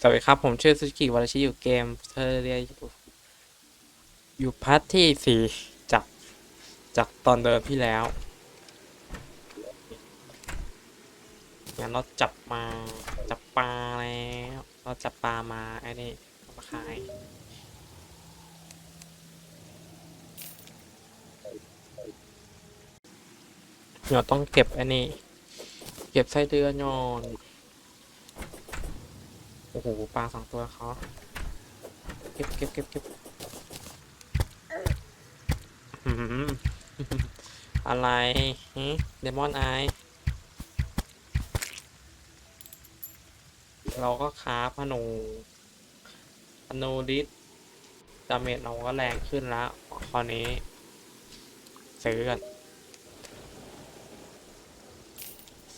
สวัสดีครับ ผมชื่อซูกิวาราชิอยู่เกมเทอเรียอยู่อยู่พาร์ทที่สี่จากจากตอนเดิมที่แล้วงั้นเราจับมาจับปลาแล้วเราจับปลามาไอ้นี่มาขายเดี๋ยต้องเก็บไอ้นี่เก็บไส้เดือนยอน อ้โหปลาสองตัวเขาเก็บเก็บเก็บเก็บอื้อหืออะไรเดมอนไอเราก็ค้าพนูพนูดิสดาเมจเราก็แรงขึ้นแล้วคราวนี้ ซื้อกัน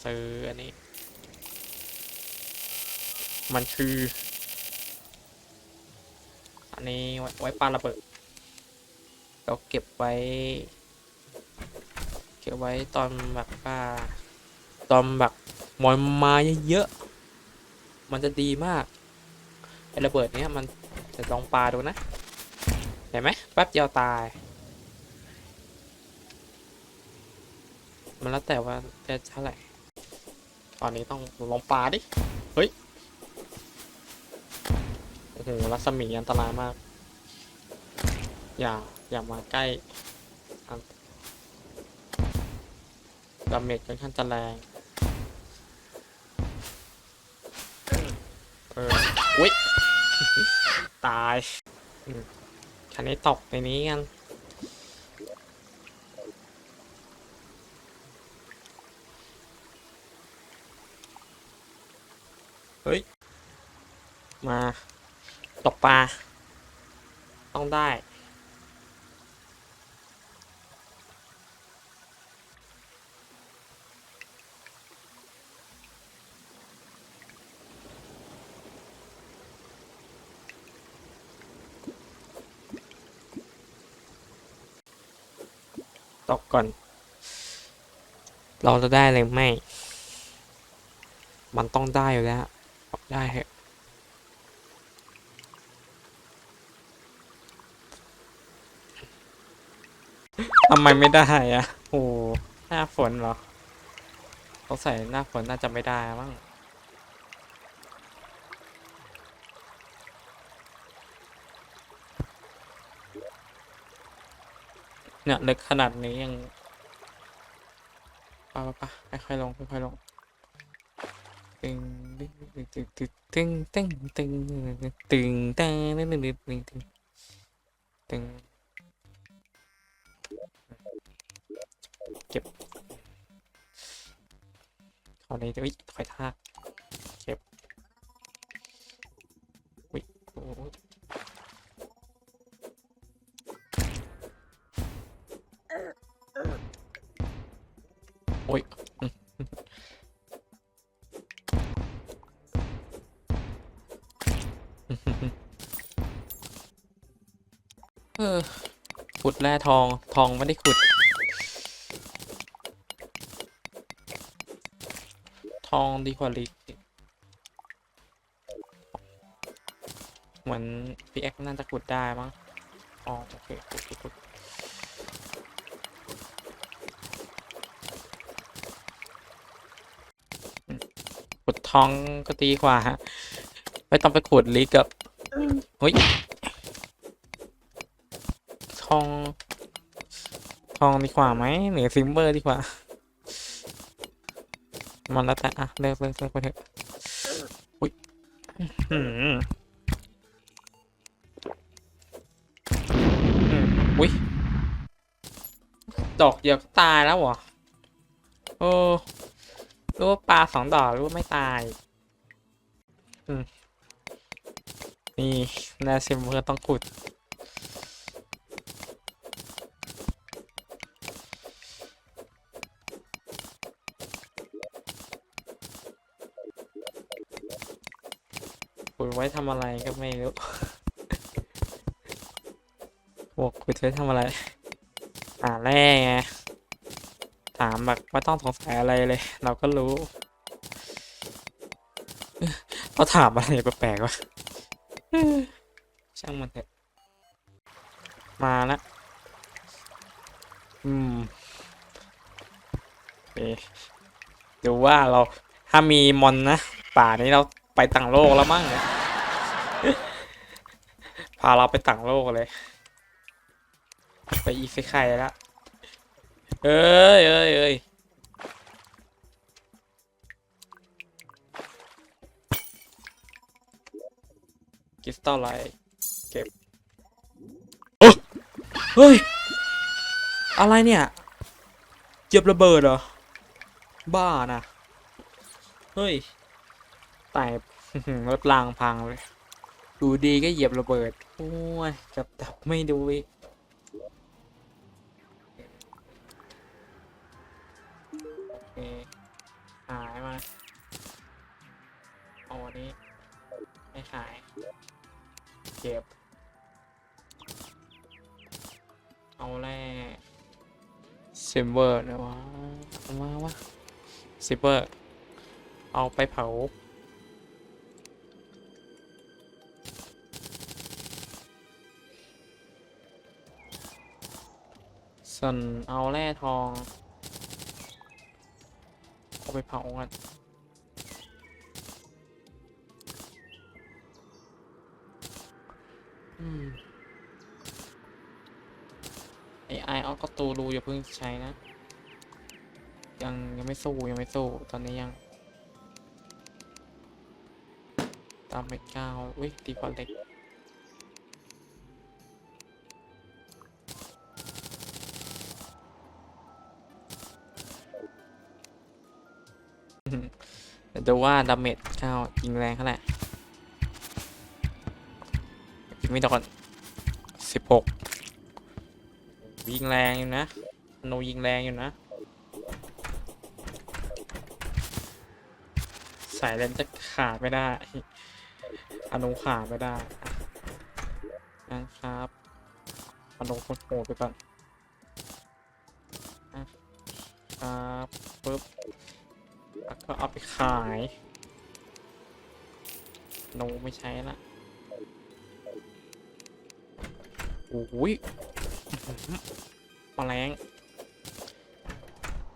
ซื้ออันนี้ มันคือ อันนี้ไว้ไว้ปาระเบิด เราเก็บไว้ เก็บไว้ตอนแบบว่าตอนแบบมอยมาเยอะๆ มันจะดีมากไอระเบิดเนี้ยมันจะลองปลาดูนะ เห็นไหมแป๊บเดียวตาย มันแล้วแต่ว่าจะเท่าไหร่ ตอนนี้ต้องลองปลาดิ เฮ้ย หรัศมีอันตรายมาก อย่า อย่ามาใกล้ดาเมจค่อนข้างจะแรงเอออุ้ย ตายคันนี้ตกในนี้กันเฮ้ย มา ตกปลา ต้องได้ ตกก่อน เราจะได้เลยไม่มันต้องได้อยู่แล้ว ได้เหอะ ทำไมไม่ได้อะโอ้หน้าฝนเหรอเขาใส่หน้าฝนน่าจะไม่ได้มั้งเนี่ยลึกขนาดนี้ยังปะปะปะค่อยๆลงค่อยๆลงตึงตึงตึงตึงตึงตึงตึงตึงตึงตึงตึงตึง คราวนี้จะวิถอยทากเก็บวิโอ้โหโอ้ยเออขุดแร่ทอง ทองไม่ได้ขุด ทองดีกว่าลิกเหมือนพีเอ็กน่าจะขุดได้มั้งอ๋อโอเคขุดขุดขุดขุดทองก็ดีกว่าฮะไม่ต้องไปขุดลิกกับเฮ้ยทอง ทองดีกว่าไหมหรือซิมเบอร์ดีกว่า มันแล้วแต่อะเลิกเลิกเลิกไปเถอะอุ้ยอืมอุ้ยดอกเดียวก็ตายแล้วเหรอโอ้รู้ว่าปลาสองดอกรู้ว่าไม่ตายอืมนี่นาซิมเมอต้องขุดำอะไรก็ไม่รู้บอกขุดไว้ทำอะไรหาแร่ไง ถามแบบไม่ต้องสงสัยอะไรเลย เราก็รู้เขาถามอะไรแปลกๆวะช่างมันเถอะ มาละอืมโอเคดูว่าเราถ้ามีมอนนะ ป่านี้เราไปต่างโลกแล้วมั้งเนี่ย พาเราไปต่างโลกเลย ไปอีกไข่ละเอ้ยเอ้ยเอ้ยกิสตัลไลท์เก็บโอ้เฮ้ย อะไรเนี่ยเหยียบระเบิดเหรอ บ้านะ เฮ้ยแตกรถรางพังเลย ดูดีก็เหยียบระเบิด โอ้ยกับดับไม่ดูอีกหายมาเอาอันนี้ ไม่หาย เก็บ เอาแร่ซิมเวอร์นะวะมาวะซิมเวอร์ เอาไปเผา ส่วนเอาแร่ทอง เอาไปเผากันอไอไอเอาก็ตูรูอย่าเพิ่งใช้นะ ยังยังไม่สู้ยังไม่สู้ ตอนนี้ยัง ตามไปเก้าอุ้ยตีกว่าเล็ก เดี๋ยวดูว่าดาเมจเก้ายิงแรงเท่าไหร่ยิงไม่โดนสิบหกยิงแรงอยู่นะโนยิงแรงอยู่นะสายเลนจะขาดไม่ได้อนุขาดไม่ได้นะครับอนุโคตรโหดไปก่อนอะครับปึ๊บ แล้วก็เอาไปขายโนไม่ใช้ละโอ้ยอื้อหือแมลง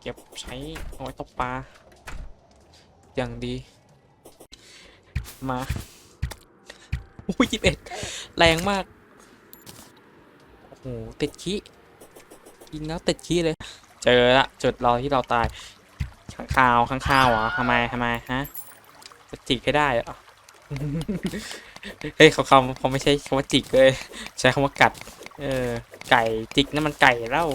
เก็บใช้เอาไว้ตกปลา อย่างดี มาโอ้ยยี่สิบเอ็ดแรงมาก โอ้โหติดขี้ยิงแล้วติดขี้เลย เจอละจุดเราที่เราตาย ข้างคาวข้างคาวเหรอทำไมทำไมฮะจะจิกให้ได้เหรอเฮ้ยเขาคำเขาไม่ใช่คำว่าจิกเลย ใช้คำว่ากัด เออ ไก่จิกนั่นมันไก่แล้ว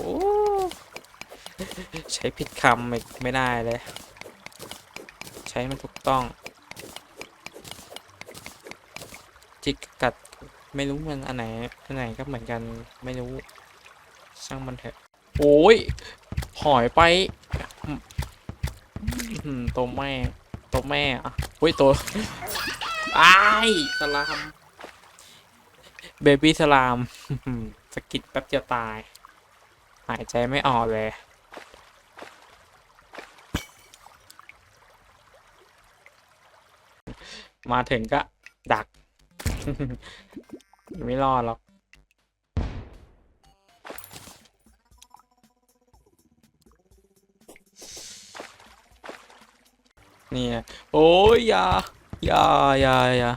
ใช้ผิดคำไม่ไม่ได้เลย ใช้มันถูกต้อง จิกกับกัดไม่รู้มันอันไหนอันไหนก็เหมือนกันไม่รู้ช่างมันเถอะโอ้ยหอยไป อืมตัวแม่ตัวแม่อะเฮ้ยตัวอ้ายสลามเบบี้สลามสะกิดแป๊บเดียวตาย หายใจไม่ออกเลยมาถึงก็ดัก ไม่รอดหรอก นี่โอ้ยยายายาอย่า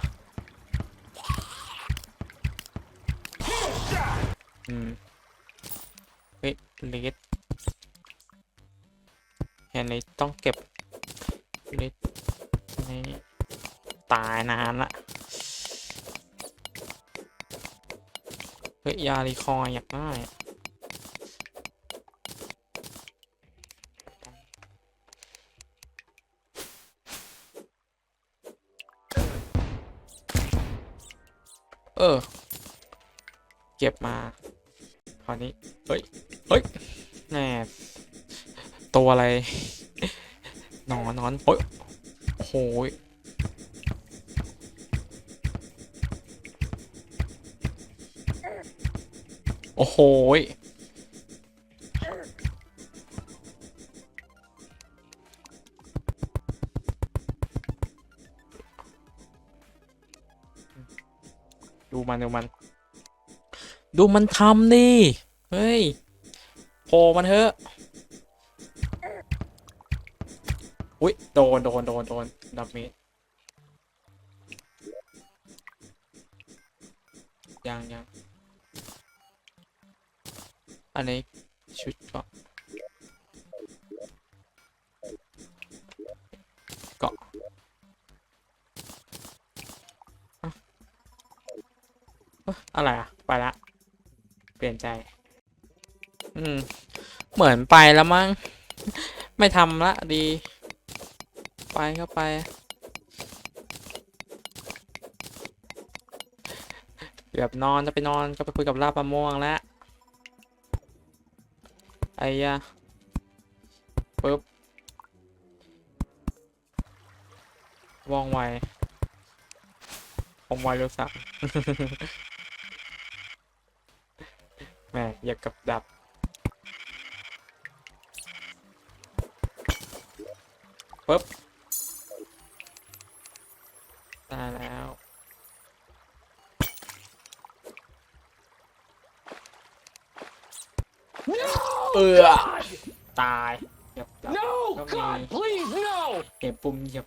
อืม เฮ้ยเลดเห็นเลยต้องเก็บเลดนี่ตายนานละ เฮ้ย ยารีคอยอยากได้ เออ เก็บมาคราวนี้ เฮ้ย เฮ้ยแน่ตัวอะไร นอนนอนโอ้ยโอ้โหยโอ้โห ดูมันดูมัน ดูมันทำดิเฮ้ยโผล่มันเถอะอุ้ยโดนโดนโดนโดนดับเมจยังยังอันนี้ ใจ อืม เหมือนไปแล้วมั้ง ไม่ทำละดี ไปเข้าไป เกือบนอนจะไปนอนก็ไปคุยกับลาบมะม่วงแล้ว ไอ้ยะปึ๊บว่องไวว่องไวรู้สัก แหม่อยากกับดับ ปึ๊บได้แล้ว เออ ตายเหยียบดับ No! Okay. God, please, no! เก็บปุ่มเหยียบ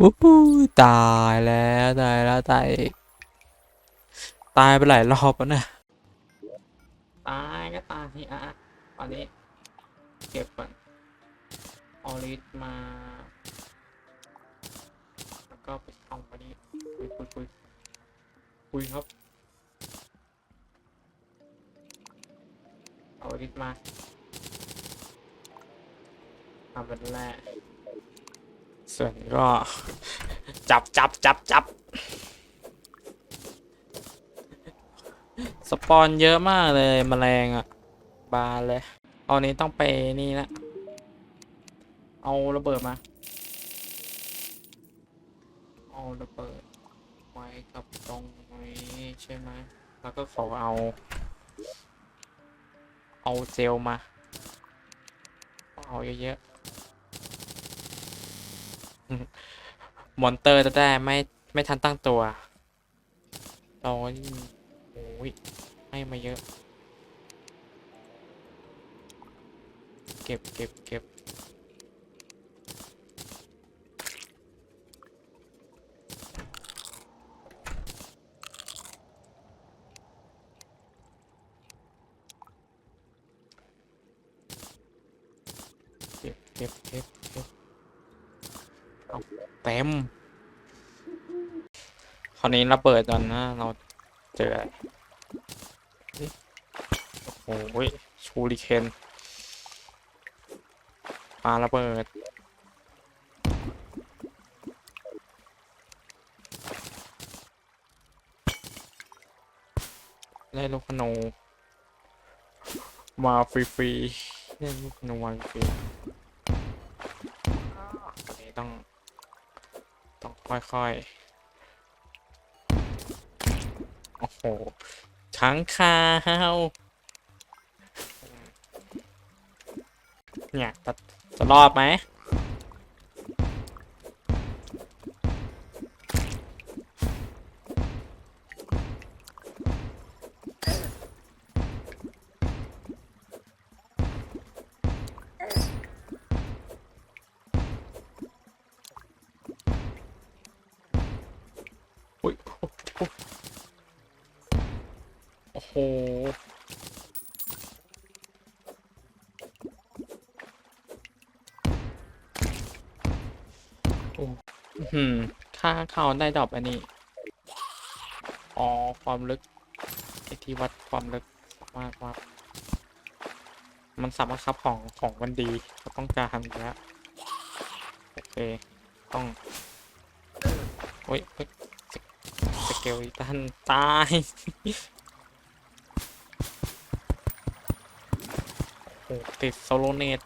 วู้ฮู้ตายแล้ว ตายแล้ว ตายอีกตายไปหลายรอบแล้วนะตาย ก็ตายที่อะตอนนี้ เก็บก่อนออริสมา แล้วก็ไปเอาไปนี่คุยคุยคุยคุยครับ เอาออริสมาทำเป็นแรกส่วนก็ จับจับจับจับสปอนเยอะมากเลยแมลงอะ บานเลยเอานี้ต้องไปนี่ละเอาระเบิดมา เอาระเบิดไว้กับตรงนี้ใช่ไหม แล้วก็ขอเอา เอาเจลมา เอาเยอะๆ มอนเตอร์จะได้ไม่ไม่ทันตั้งตัวเรานี่โอ้ยให้มาเยอะ เก็บเก็บเก็บเก็บเก็บเก็บเก็บเอาเต็มคราวนี้เระเบิดตอนนะ เราเจอโอ้โหชูริเคน ปาระเบิด ได้ลูกขนูมาฟรีๆได้ลูกขนูมาฟรีอันนี้ต้อง ต้องค่อยๆ โอ้โหช้างคาวเนี่ยจะ จะรอดไหม เขาได้ดรอปอันนี้ อ๋อ ความลึกไอที่วัดความลึกสามารถวัดมันสามารถครับของของมันดีเราต้องการอยู่แล้วโอเคต้องโอ้ยเฮ้ยสเกลตันตายโอ้โหติดโซโลเนต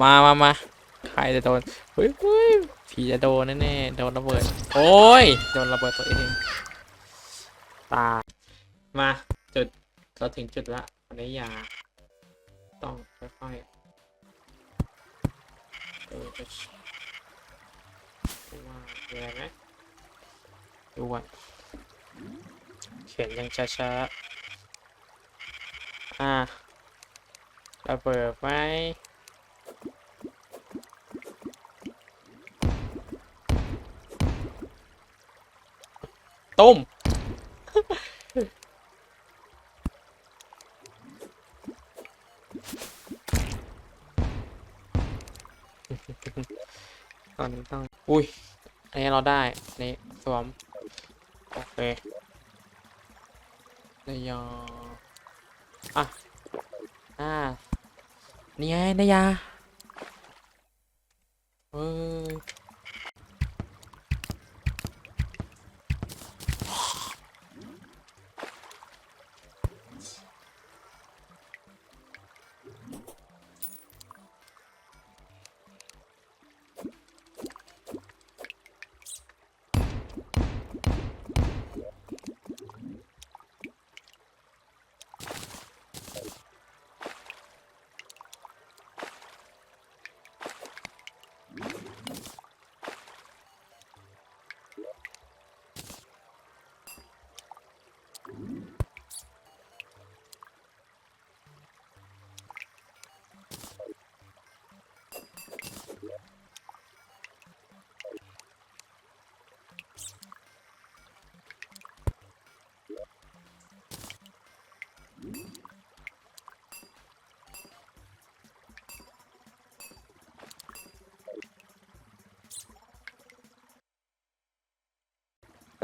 มามามาใครจะโดนเฮ้ยเฮ้ยผีจะโดนแน่ๆโดนระเบิด โอ้ย โดนระเบิดตัวเอง ตาย มาจุดเราถึงจุดละอันนี้อย่า ต้องค่อยๆดูจะดูว่ามีอะไรไหมดูว่าเขียนยังช้าๆอ่าระเบิดไหม ตุ้ม ตอนนี้ต้อง อุ้ย อันนี้เราได้อันนี้สวม โอเคนายาอะ อ่า นี่ไงนายาเฮ้ย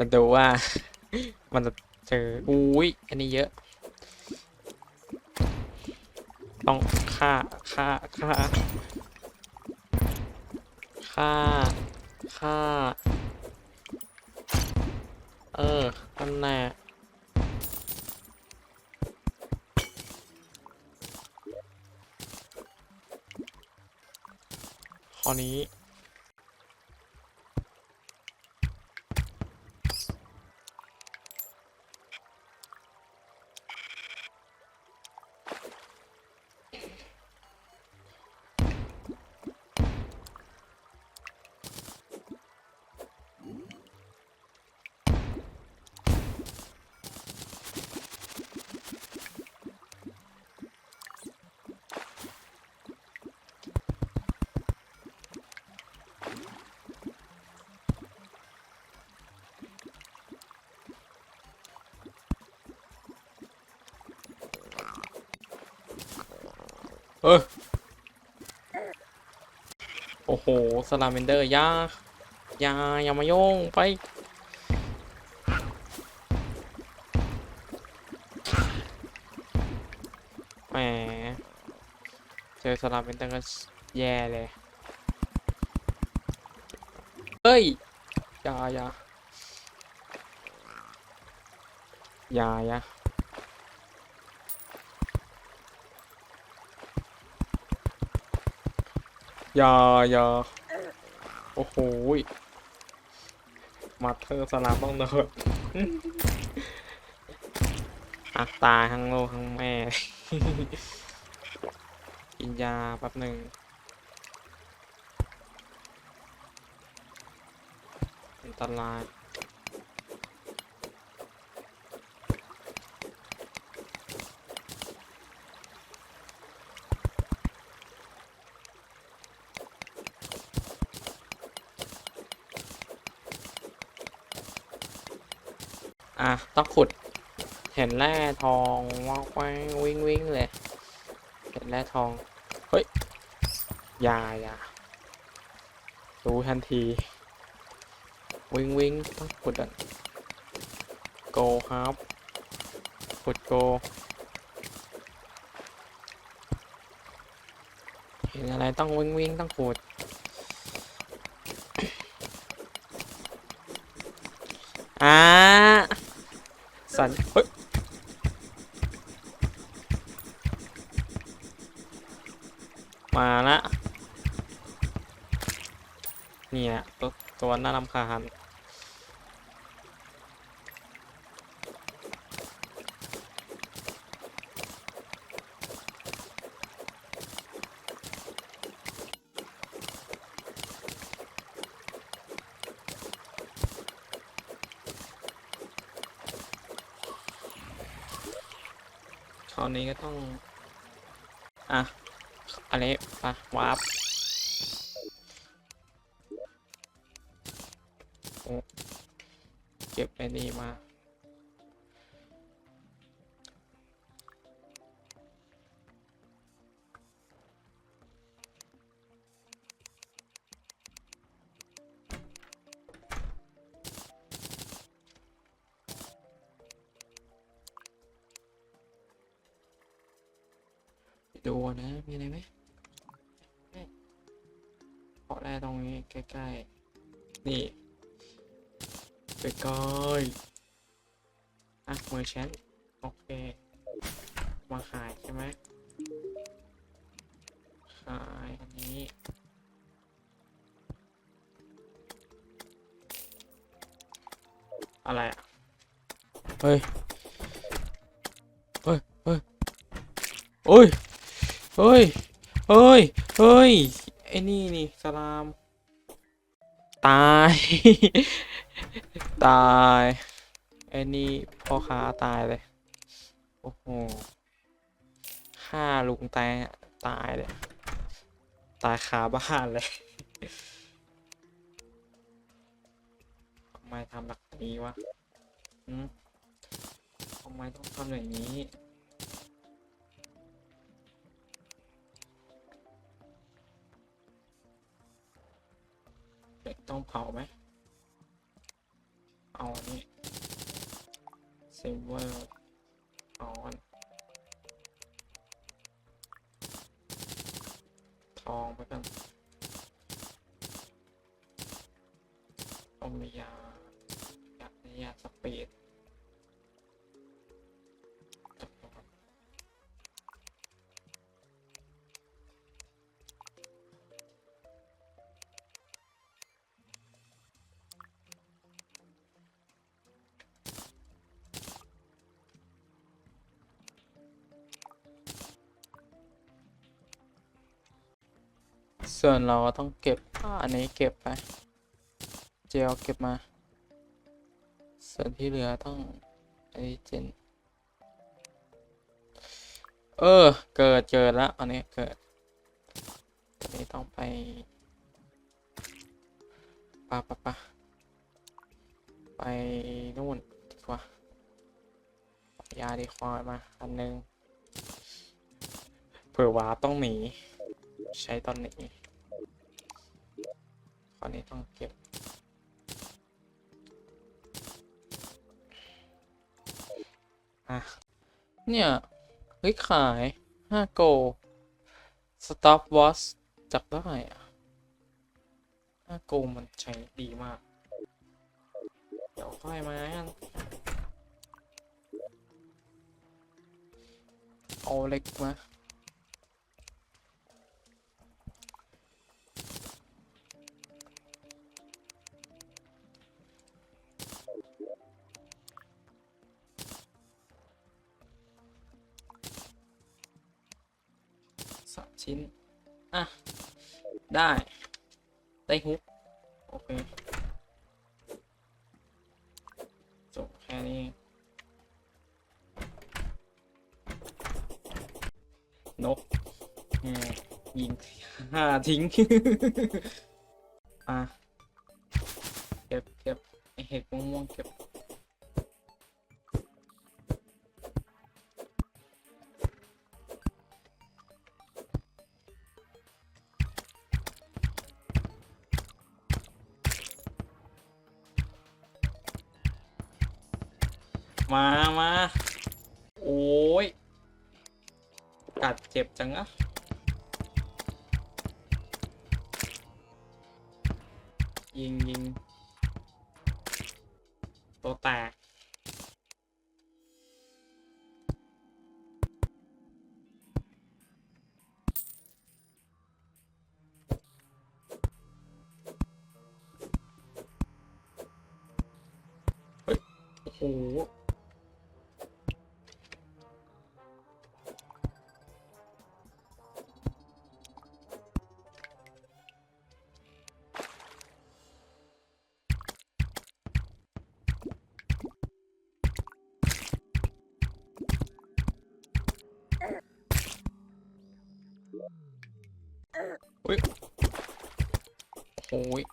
มาดูว่า มันจะเจออุ้ยอันนี้เยอะ ต้องฆ่าฆ่าฆ่าฆ่าฆ่า เออนั่นแหละข้อนี้ เออโอ้โหสลาเมนเดอร์ยาอยาอย่ามาโยงไป แหม เจอสลาเมนเดอร์ก็แย่เลย เฮ้ยยายายายา อย่าอย่าโอ้โหมาเธอสลามต้องเดินอักตายทั้งโลกทั้งแม่ กินยาแป๊บหนึ่งอันตราย อะต้องขุด เห็นแร่ทองว้าวว้าววิ่งวิ่งเลย เห็นแร่ทอง เฮ้ยยาอยารู้ทันที วิ่งวิ่งต้องขุดอะโกครับขุดโกเห็นอะไรต้องวิ่งวิ่งต้องขูดอ่า สันเฮ้ยมาละเนี่ยตัวตัวน่ารำคาญ คราวนี้ก็ต้อง อะอะไรปะวาร์ปเก็บไอ้นี่มา อะไรอะเฮ้ย เฮ้ย เฮ้ยโอ้ย เฮ้ย เฮ้ย เฮ้ย ไอ้นี่นี่สลาม ตาย ตาย ไอ้นี่พ่อค้าตายเลย โอ้โหฆ่าลุงตายตายเลย ตายคาบ้านเลย ทำไมทำแบบ นี้วะอืมทำไมต้องทำอย่างนี้เด็กต้องเผาไหม เอาอันนี้เซเวอร์ออนทองไปกัน ส่วนเราก็ต้องเก็บอ่าอันนี้เก็บไป เจลเก็บมา ส่วนที่เหลือต้องไอเจนเออ เกิดเกิดแล้วอันนี้เกิดอันนี้ต้องไปปะปะปะไปนู่นดีกว่าเอายาดีควายมาอันหนึงเผื่อวาร์ปต้องหนี ใช้ตอนนี้ต อนนี้ต้องเก็บอะเนี่ยเฮ้ยขาย5โก stop watch จับได้อะ5โกมันใช้ดีมาก เดี๋ยวค่อยมากันเอาเล็กมา สามชิ้น อะ ได้ ได้ฮุก โอเค จบแค่นี้ นกยิงห้าทิ้ง อะ chăng á? Yên nhiên Tô tà. Ủa อุ้ยโอ้ย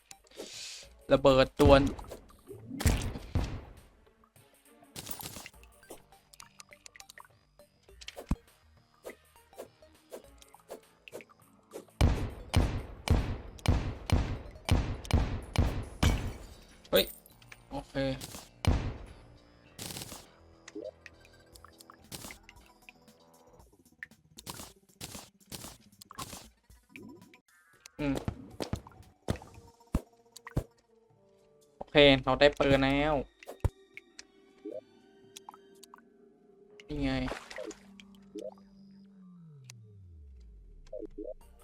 ระเบิดตัวนเฮ้ย โอเค เคเราได้ปืนแล้วนี่ไง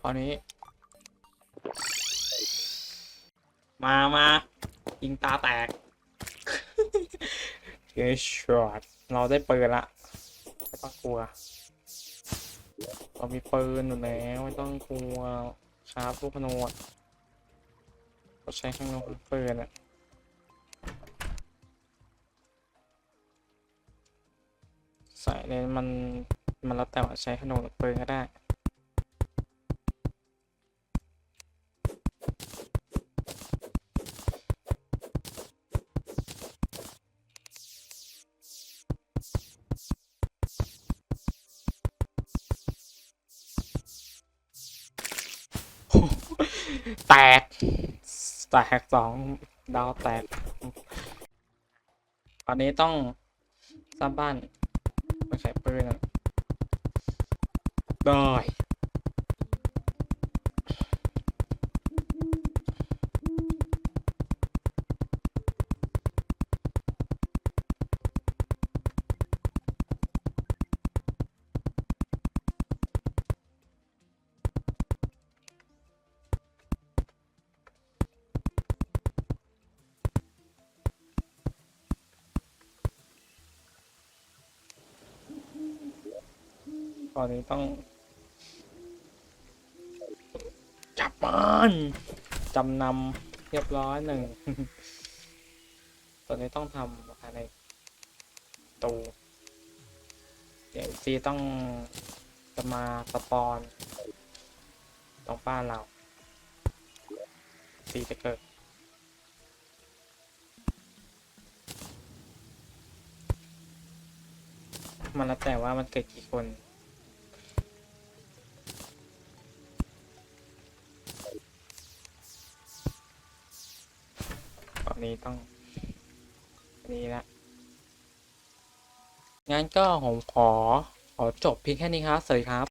คราวนี้ มามายิงตาแตกเกช็อตเราได้ปืนละไม่ต้องกลัว เรามีปืนอยู่แล้วไม่ต้องกลัวชาร์ปลูกพนวดเราใช้ข้างนอกเป็นปืนอะ เลยมันมันแล้วแต่ว่าใช้ขนมหรือปืนก็ได้แตกแตกสองดาวแตก ตอนนี้ต้องสร้างบ้าน ไม่ใช้ปืนอะได้ ตอนนี้ต้อง จับมันจำนำเรียบร้อยหนึ่งตอนนี้ต้องทำอะไรตูเดี๋ยวซีต้องจะมาสปอนตรงบ้านเราซีจะเกิดมันแล้วแต่ว่ามันเกิดกี่คน ต้อง นี่ละงั้นก็ผมขอขอจบเพียงแค่นี้ครับ สวัสดีครับ